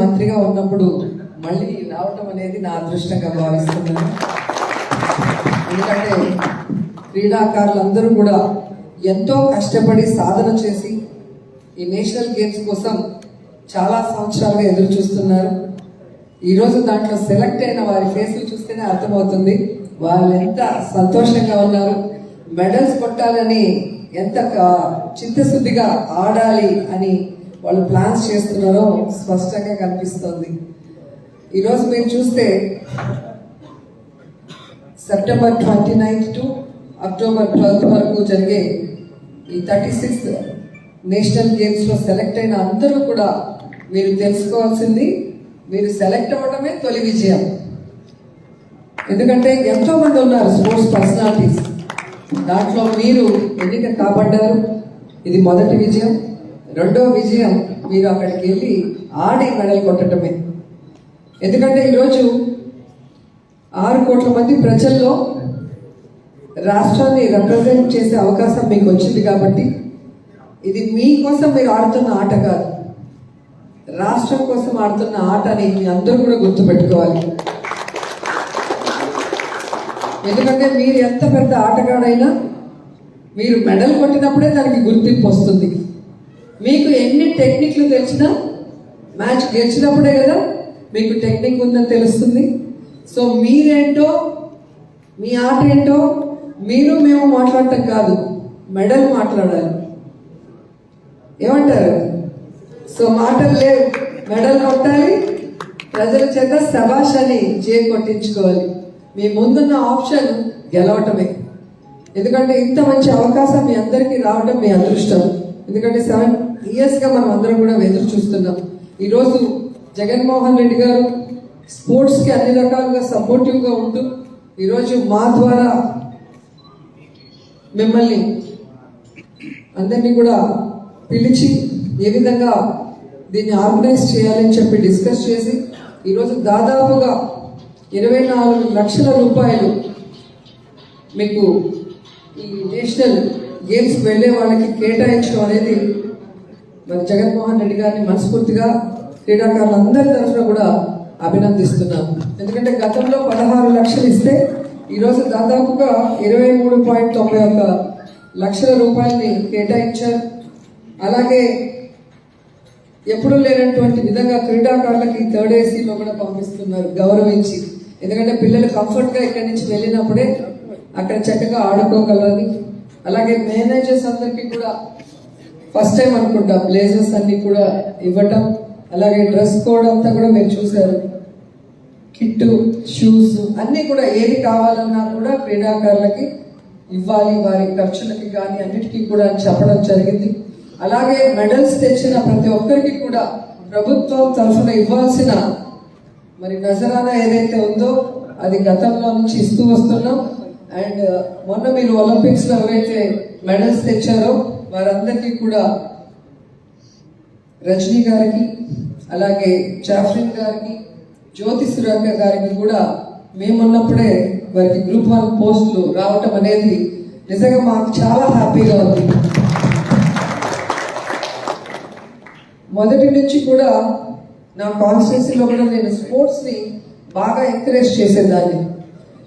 మంత్రిగా ఉన్నప్పుడు మళ్ళీ రావటం అనేది నా అదృష్టంగా భావిస్తున్నాను. ఎందుకంటే క్రీడాకారులందరూ కూడా ఎంతో కష్టపడి సాధన చేసి ఈ నేషనల్ గేమ్స్ కోసం చాలా సంవత్సరాలుగా ఎదురు చూస్తున్నారు. ఈరోజు దాంట్లో సెలెక్ట్ అయిన వారి ఫేస్లు చూస్తేనే అర్థమవుతుంది. వాళ్ళు ఎంత సంతోషంగా ఉన్నారు. మెడల్స్ కొట్టాలని ఎంత చిత్తశుద్ధిగా ఆడాలి అని వాళ్ళు ప్లాన్స్ చేస్తున్నారో స్పష్టంగా కనిపిస్తోంది. ఈరోజు మీరు చూస్తే September twenty ninth to October twelfth వరకు జరిగే ఈ థర్టీ సిక్స్త్ నేషనల్ గేమ్స్లో సెలెక్ట్ అయిన అందరూ కూడా మీరు తెలుసుకోవాల్సింది మీరు సెలెక్ట్ అవ్వడమే తొలి విజయం. ఎందుకంటే ఎంతో మంది ఉన్నారు స్పోర్ట్స్ పర్సనాలిటీస్ దాంట్లో మీరు ఎన్నిక కాబడ్డారు ఇది మొదటి విజయం. రెండో విజయం మీరు అక్కడికి వెళ్ళి ఆడి మెడల్ కొట్టడమే. ఎందుకంటే ఈరోజు ఆరు కోట్ల మంది ప్రజల్లో రాష్ట్రాన్ని రిప్రజెంట్ చేసే అవకాశం మీకు వచ్చింది కాబట్టి ఇది మీకోసం మీరు ఆడుతున్న ఆట కాదు. రాష్ట్రం కోసం ఆడుతున్న ఆట అని మీ అందరూ కూడా గుర్తుపెట్టుకోవాలి. ఎందుకంటే మీరు ఎంత పెద్ద ఆటగాడైనా మీరు మెడల్ కొట్టినప్పుడే దానికి గుర్తింపు వస్తుంది. మీకు ఎన్ని టెక్నిక్లు తెలిసినా మ్యాచ్ గెలిచినప్పుడే కదా మీకు టెక్నిక్ ఉందని తెలుస్తుంది. సో మీరేంటో మీ ఆట ఏంటో మీరు మేము మాట్లాడటం కాదు మెడల్ మాట్లాడాలి. ఏమంటారు? సో మాటలు లేవు. మెడల్ కొట్టాలి. ప్రజల చేత సభాష్ అని జే కొట్టించుకోవాలి. మీ ముందున్న ఆప్షన్ గెలవటమే. ఎందుకంటే ఇంత మంచి అవకాశం మీ అందరికీ రావడం మీ అదృష్టం. ఎందుకంటే సెవెన్ ఇయర్స్గా మనం అందరం కూడా ఎదురు చూస్తున్నాం. ఈరోజు జగన్మోహన్ రెడ్డి గారు స్పోర్ట్స్కి అన్ని రకాలుగా సపోర్టివ్గా ఉంటూ ఈరోజు మా ద్వారా మిమ్మల్ని అందరినీ కూడా పిలిచి ఏ విధంగా దీన్ని ఆర్గనైజ్ చేయాలని చెప్పి డిస్కస్ చేసి ఈరోజు దాదాపుగా ఇరవై నాలుగు లక్షల రూపాయలు మీకు ఈ నేషనల్ గేమ్స్ వెళ్ళే వాళ్ళకి కేటాయించడం అనేది మరి జగన్మోహన్ రెడ్డి గారిని మనస్ఫూర్తిగా క్రీడాకారులందరి తరఫున కూడా అభినందిస్తున్నాం ఎందుకంటే గతంలో పదహారు లక్షలు ఇస్తే ఈరోజు దాదాపుగా ఇరవై మూడు పాయింట్ తొంభై ఒక్క లక్షల రూపాయలని కేటాయించారు. అలాగే ఎప్పుడూ లేనటువంటి విధంగా క్రీడాకారులకి థర్డ్ ఏసీలో కూడా పంపిస్తున్నారు గౌరవించి. ఎందుకంటే పిల్లలు కంఫర్ట్గా ఇక్కడి నుంచి వెళ్ళినప్పుడే అక్కడ చక్కగా ఆడుకోగలని అలాగే మేనేజర్స్ అందరికీ కూడా ఫస్ట్ టైం అనుకుంటా ప్లేసెస్ అన్ని కూడా ఇవ్వటం అలాగే డ్రెస్ కోడ్ అంతా కూడా మీరు చూసారు కిట్టు షూస్ అన్నీ కూడా ఏది కావాలన్నా కూడా క్రీడాకారులకి ఇవ్వాలి వారి ఖర్చులకి కానీ అన్నిటికీ కూడా అని చెప్పడం జరిగింది. అలాగే మెడల్స్ తెచ్చిన ప్రతి ఒక్కరికి కూడా ప్రభుత్వం తరఫున ఇవ్వాల్సిన మరి నజరానా ఏదైతే ఉందో అది గతంలో నుంచి ఇస్తూ వస్తున్నాం. అండ్ మొన్న మీరు ఒలింపిక్స్లో ఎవరైతే మెడల్స్ తెచ్చారో వారందరికీ కూడా రజనీ గారికి అలాగే జాఫ్రిన్ గారికి జ్యోతి సురేఖ గారికి కూడా మేమున్నప్పుడే వారికి గ్రూప్ వన్ పోస్టులు రావటం అనేది నిజంగా మాకు చాలా హ్యాపీగా ఉంది. మొదటి నుంచి కూడా నా కాన్స్టిట్యూన్సీలో కూడా నేను స్పోర్ట్స్ని బాగా ఎంకరేజ్ చేసేదాన్ని.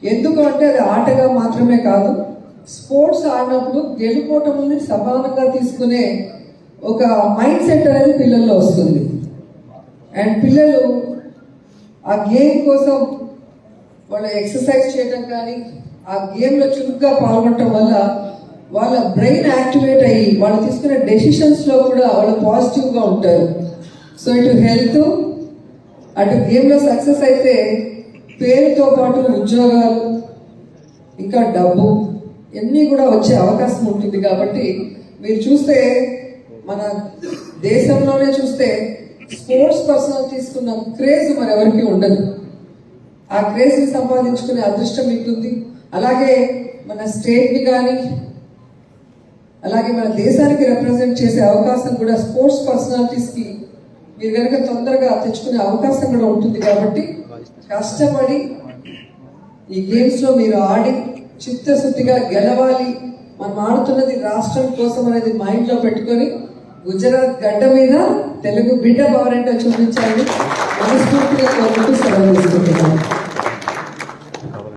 ఎందుకు అంటే అది ఆటగా మాత్రమే కాదు స్పోర్ట్స్ ఆడినప్పుడు గెలుపోవటం సమానంగా తీసుకునే ఒక మైండ్ సెట్ అనేది పిల్లల్లో వస్తుంది. అండ్ పిల్లలు ఆ గేమ్ కోసం వాళ్ళు ఎక్సర్సైజ్ చేయడం కానీ ఆ గేమ్లో చురుగ్గా పాల్గొనటం వల్ల వాళ్ళ బ్రెయిన్ యాక్టివేట్ అయ్యి వాళ్ళు తీసుకునే డెసిషన్స్లో కూడా వాళ్ళు పాజిటివ్గా ఉంటారు. సో ఇటు హెల్త్ అటు గేమ్లో సక్సెస్ అయితే పేరుతో పాటు ఉద్యోగాలు ఇంకా డబ్బు ఇవన్నీ కూడా వచ్చే అవకాశం ఉంటుంది కాబట్టి మీరు చూస్తే మన దేశంలోనే చూస్తే స్పోర్ట్స్ పర్సనల్ తీసుకున్న క్రేజ్ మరి ఎవరికి ఉండదు. ఆ క్రేజ్ సంపాదించుకునే అదృష్టం మీకుంది. అలాగే మన స్టేట్ని కానీ అలాగే మన దేశానికి రిప్రజెంట్ చేసే అవకాశం కూడా స్పోర్ట్స్ పర్సనాలిటీస్కి మీరు కనుక తొందరగా తెచ్చుకునే అవకాశం కూడా ఉంటుంది కాబట్టి కష్టపడి ఈ గేమ్స్లో మీరు ఆడి చిత్తశుద్ధిగా గెలవాలి. మనం ఆడుతున్నది రాష్ట్రం కోసం అనేది మైండ్లో పెట్టుకొని గుజరాత్ గడ్డ మీద తెలుగు బిడ్డ పవర్ ఏంటో చూపించాలని మనస్ఫూర్తిగా కోరుకుంటూ సెలవు